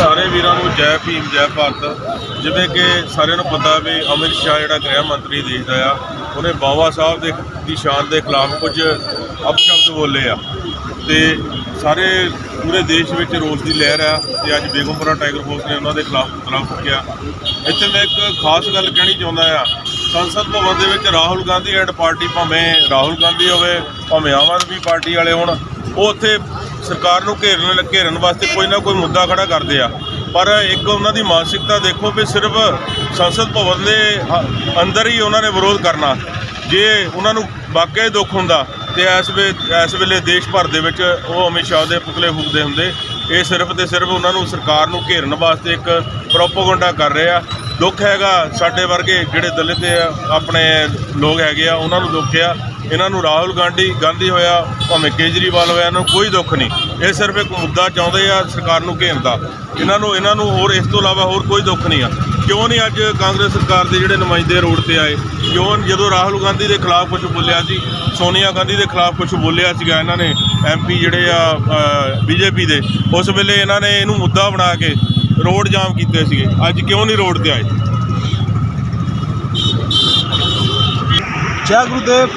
ਸਾਰੇ ਵੀਰਾਂ ਨੂੰ ਜੈ ਭੀਮ, ਜੈ ਭਾਰਤ। ਜਿਵੇਂ ਕਿ ਸਾਰਿਆਂ ਨੂੰ ਪਤਾ ਵੀ ਅਮਿਤ ਸ਼ਾਹ ਜਿਹੜਾ ਗ੍ਰਹਿ ਮੰਤਰੀ ਦੇਸ਼ ਦਾ ਆ, ਉਹਨੇ ਬਾਬਾ ਸਾਹਿਬ ਦੇ ਦੀ ਸ਼ਾਨ ਦੇ ਖਿਲਾਫ ਕੁਝ ਅਪਸ਼ਬਦ ਬੋਲੇ ਆ। ਤੇ ਸਾਰੇ ਪੂਰੇ ਦੇਸ਼ ਵਿੱਚ ਰੋਸ ਦੀ ਲਹਿਰ ਆ ਤੇ ਅੱਜ ਬੇਗਮਪੁਰਾ ਟਾਈਗਰ ਫੋਰਸ ਨੇ ਉਹਨਾਂ ਦੇ ਖਿਲਾਫ ਪੁਤਲਾ ਫੂਕਿਆ। ਇੱਥੇ ਮੈਂ ਇੱਕ ਖਾਸ ਗੱਲ ਕਹਿਣੀ ਚਾਹੁੰਦਾ ਆ ਸੰਸਦ ਭਵਨ ਦੇ ਵਿੱਚ ਰਾਹੁਲ ਗਾਂਧੀ ਐਂਡ ਪਾਰਟੀ ਭਾਵੇਂ ਰਾਹੁਲ ਗਾਂਧੀ ਹੋਵੇ, ਭਾਵੇਂ ਆਮ ਆਦਮੀ ਪਾਰਟੀ ਵਾਲੇ ਹੋਣ, ਉਹ ਉੱਥੇ ਸਰਕਾਰ ਨੂੰ ਘੇਰਨ ਘੇਰਨ ਵਾਸਤੇ ਕੋਈ ਨਾ ਕੋਈ ਮੁੱਦਾ ਖੜਾ ਕਰਦੇ ਆ। ਪਰ ਇੱਕ ਉਹਨਾਂ ਦੀ ਮਾਨਸਿਕਤਾ ਦੇਖੋ ਵੀ ਸਿਰਫ ਸੰਸਦ ਭਵਨ ਦੇ ਅੰਦਰ ਹੀ ਉਹਨਾਂ ਨੇ ਵਿਰੋਧ ਕਰਨਾ। ਜੇ ਉਹਨਾਂ ਨੂੰ ਵਾਕਿਆ ਹੀ ਦੁੱਖ ਹੁੰਦਾ, ਤੇ ਇਸ ਵੇ, ਇਸ ਵੇਲੇ ਦੇਸ਼ ਭਰ ਦੇ ਵਿੱਚ ਉਹ ਅਮਿਤ ਸ਼ਾਹ ਦੇ ਪੁਤਲੇ ਫੂਕਦੇ ਹੁੰਦੇ। ਇਹ ਸਿਰਫ ਤੇ ਸਿਰਫ ਉਹਨਾਂ ਨੂੰ ਸਰਕਾਰ ਨੂੰ ਘੇਰਨ ਵਾਸਤੇ ਇੱਕ ਪ੍ਰੋਪਾਗੈਂਡਾ ਕਰ ਰਹੇ ਆ। ਦੁੱਖ ਹੈਗਾ ਸਾਡੇ ਵਰਗੇ ਜਿਹੜੇ ਦਲਿਤ ਆਪਣੇ ਲੋਕ ਹੈਗੇ ਆ, ਉਹਨਾਂ ਨੂੰ ਦੁੱਖ ਆ। ਇਹਨਾਂ ਨੂੰ ਰਾਹੁਲ ਗਾਂਧੀ ਗਾਂਧੀ ਹੋਇਆ, ਭਾਵੇਂ ਕੇਜਰੀਵਾਲ ਹੋਇਆ, ਇਹਨਾਂ ਨੂੰ ਕੋਈ ਦੁੱਖ ਨਹੀਂ। ਇਹ ਸਿਰਫ ਇੱਕ ਮੁੱਦਾ ਚਾਹੁੰਦੇ ਆ ਸਰਕਾਰ ਨੂੰ ਘੇਰਨ ਦਾ। ਇਹਨਾਂ ਨੂੰ ਇਹਨਾਂ ਨੂੰ ਹੋਰ ਇਸ ਤੋਂ ਇਲਾਵਾ ਹੋਰ ਕੋਈ ਦੁੱਖ ਨਹੀਂ ਆ। ਕਿਉਂ ਨਹੀਂ ਅੱਜ ਕਾਂਗਰਸ ਸਰਕਾਰ ਦੇ ਜਿਹੜੇ ਨੁਮਾਇੰਦੇ ਰੋਡ ਤੇ ਆਏ? ਕਿਉਂ ਜਦੋਂ ਰਾਹੁਲ ਗਾਂਧੀ ਦੇ ਖਿਲਾਫ ਕੁਝ ਬੋਲਿਆ ਸੀ, ਸੋਨੀਆ ਗਾਂਧੀ ਦੇ ਖਿਲਾਫ ਕੁਝ ਬੋਲਿਆ ਸੀਗਾ, ਇਹਨਾਂ ਨੇ ਐਮਪੀ ਜਿਹੜੇ ਆ ਬੀਜੇਪੀ ਦੇ, ਉਸ ਵੇਲੇ ਇਹਨਾਂ ਨੇ ਇਹਨੂੰ ਮੁੱਦਾ ਬਣਾ ਕੇ ਰੋਡ ਜਾਮ ਕੀਤੇ ਸੀਗੇ। ਅੱਜ ਕਿਉਂ ਨਹੀਂ ਰੋਡ ਤੇ ਆਏ? ਜੈ ਗੁਰਦੇਵ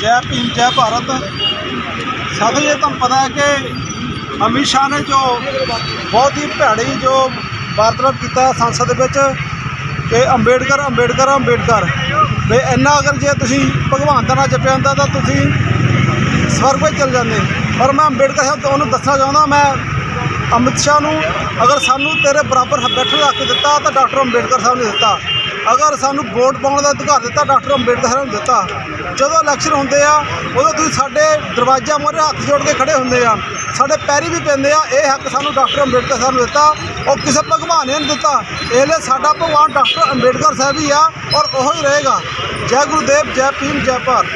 ਜੈ ਭੀਮ, ਜੈ ਭਾਰਤ। ਸਾਥੀਓ ਇਹ ਤੁਹਾਨੂੰ ਪਤਾ ਹੈ ਕਿ ਅਮਿਤ ਸ਼ਾਹ ਨੇ ਜੋ ਬਹੁਤ ਹੀ ਭੈੜੀ ਜੋ ਵਾਰਤਾਲਾਪ ਕੀਤਾ ਸੰਸਦ ਵਿੱਚ ਕਿ ਅੰਬੇਡਕਰ ਅੰਬੇਡਕਰ ਅੰਬੇਡਕਰ। ਵੀ ਇੰਨਾ ਅਗਰ ਜੇ ਤੁਸੀਂ ਭਗਵਾਨ ਦਾ ਨਾਂ ਜਪਿਆ ਹੁੰਦਾ ਤਾਂ ਤੁਸੀਂ ਸਵਰਗ ਵਿੱਚ ਚਲ ਜਾਂਦੇ। ਪਰ ਮੈਂ ਅੰਬੇਡਕਰ ਸਾਹਿਬ ਤੁਹਾਨੂੰ ਦੱਸਣਾ ਚਾਹੁੰਦਾ, ਮੈਂ ਅਮਿਤ ਸ਼ਾਹ ਨੂੰ, ਅਗਰ ਸਾਨੂੰ ਤੇਰੇ ਬਰਾਬਰ ਬੈਠਣ ਦਾ ਹੱਕ ਦਿੱਤਾ, ਤਾਂ ਡਾਕਟਰ ਅੰਬੇਡਕਰ ਸਾਹਿਬ ਨੇ ਦਿੱਤਾ। ਅਗਰ ਸਾਨੂੰ ਵੋਟ ਪਾਉਣ ਦਾ ਅਧਿਕਾਰ ਦਿੱਤਾ, ਡਾਕਟਰ ਅੰਬੇਡਕਰ ਸਾਹਿਬ ਨੇ ਦਿੱਤਾ। ਜਦੋਂ ਇਲੈਕਸ਼ਨ ਹੁੰਦੇ ਆ, ਉਦੋਂ ਤੁਸੀਂ ਸਾਡੇ ਦਰਵਾਜ਼ਾ ਮੂਹਰੇ ਹੱਥ ਜੋੜ ਕੇ ਖੜੇ ਹੁੰਦੇ ਆ। ਸਾਡੇ ਪੈਰੀ ਵੀ ਪੈਂਦੇ ਆ, ਇਹ ਹੱਕ ਸਾਨੂੰ ਡਾਕਟਰ ਅੰਬੇਡਕਰ ਸਾਹਿਬ ਨੇ ਦਿੱਤਾ। ਉਹ ਕਿਸੇ ਭਗਵਾਨ ਨੇ ਨਹੀਂ ਦਿੱਤਾ। ਇਹ ਲਈ ਸਾਡਾ ਭਗਵਾਨ ਡਾਕਟਰ ਅੰਬੇਡਕਰ ਸਾਹਿਬ ਹੀ ਆ, ਔਰ ਉਹ ਹੀ ਰਹੇਗਾ। ਜੈ ਗੁਰੂਦੇਵ, ਜੈ ਭੀਮ, ਜੈ ਭਾਰਤ।